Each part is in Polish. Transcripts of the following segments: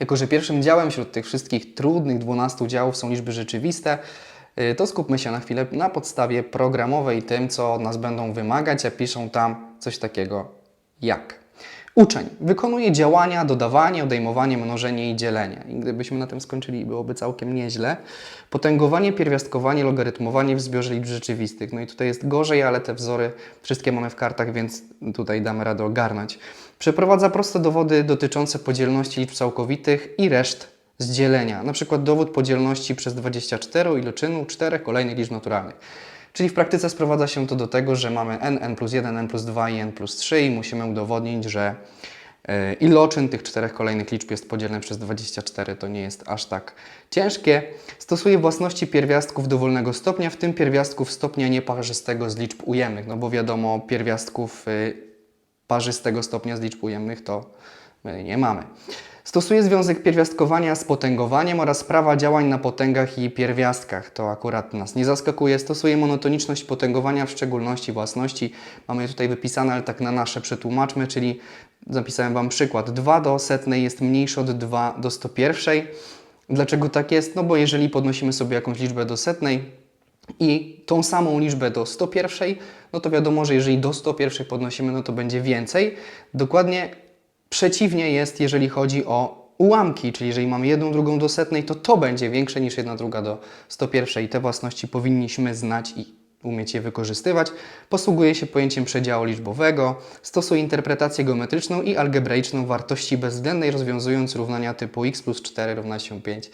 Jako, że pierwszym działem wśród tych wszystkich trudnych 12 działów są liczby rzeczywiste, y, to skupmy się na chwilę na podstawie programowej tym, co od nas będą wymagać, a piszą tam coś takiego jak. Uczeń wykonuje działania dodawanie, odejmowanie, mnożenie i dzielenie. I gdybyśmy na tym skończyli, byłoby całkiem nieźle. Potęgowanie, pierwiastkowanie, logarytmowanie w zbiorze liczb rzeczywistych. No i tutaj jest gorzej, ale te wzory wszystkie mamy w kartach, więc tutaj damy radę ogarnąć. Przeprowadza proste dowody dotyczące podzielności liczb całkowitych i reszt z dzielenia. Na przykład dowód podzielności przez 24 iloczynu czterech kolejnych liczb naturalnych. Czyli w praktyce sprowadza się to do tego, że mamy n, n plus 1, n plus 2 i n plus 3 i musimy udowodnić, że e, iloczyn tych czterech kolejnych liczb jest podzielny przez 24. To nie jest aż tak ciężkie. Stosuje własności pierwiastków dowolnego stopnia, w tym pierwiastków stopnia nieparzystego z liczb ujemnych. No bo wiadomo, pierwiastków y, parzystego stopnia z liczb ujemnych to nie mamy. Stosuje związek pierwiastkowania z potęgowaniem oraz prawa działań na potęgach i pierwiastkach. To akurat nas nie zaskakuje. Stosuje monotoniczność potęgowania, w szczególności własności. Mamy je tutaj wypisane, ale tak na nasze przetłumaczmy, czyli zapisałem Wam przykład. 2 do setnej jest mniejsze od 2 do 101. Dlaczego tak jest? No bo jeżeli podnosimy sobie jakąś liczbę do setnej, i tą samą liczbę do 101, no to wiadomo, że jeżeli do 101 podnosimy, no to będzie więcej. Dokładnie przeciwnie jest, jeżeli chodzi o ułamki, czyli jeżeli mamy jedną drugą do setnej, to to będzie większe niż jedna druga do 101 i te własności powinniśmy znać i umieć je wykorzystywać. Posługuje się pojęciem przedziału liczbowego, stosuje interpretację geometryczną i algebraiczną wartości bezwzględnej, rozwiązując równania typu x plus 4 równa się 5.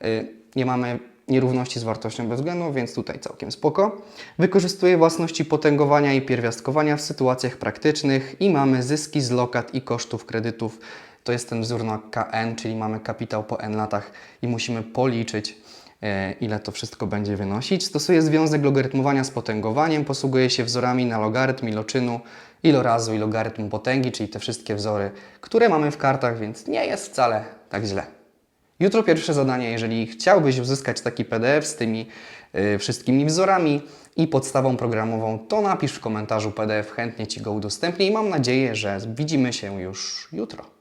Yy, Nie mamy nierówności z wartością bezwzględną, więc tutaj całkiem spoko. Wykorzystuje własności potęgowania i pierwiastkowania w sytuacjach praktycznych i mamy zyski z lokat i kosztów kredytów. To jest ten wzór na KN, czyli mamy kapitał po N latach i musimy policzyć, e, ile to wszystko będzie wynosić. Stosuje związek logarytmowania z potęgowaniem, posługuje się wzorami na logarytm iloczynu, ilorazu i logarytm potęgi, czyli te wszystkie wzory, które mamy w kartach, więc nie jest wcale tak źle. Jutro pierwsze zadanie, jeżeli chciałbyś uzyskać taki PDF z tymi y, wszystkimi wzorami i podstawą programową, to napisz w komentarzu PDF, chętnie Ci go udostępnię i mam nadzieję, że widzimy się już jutro.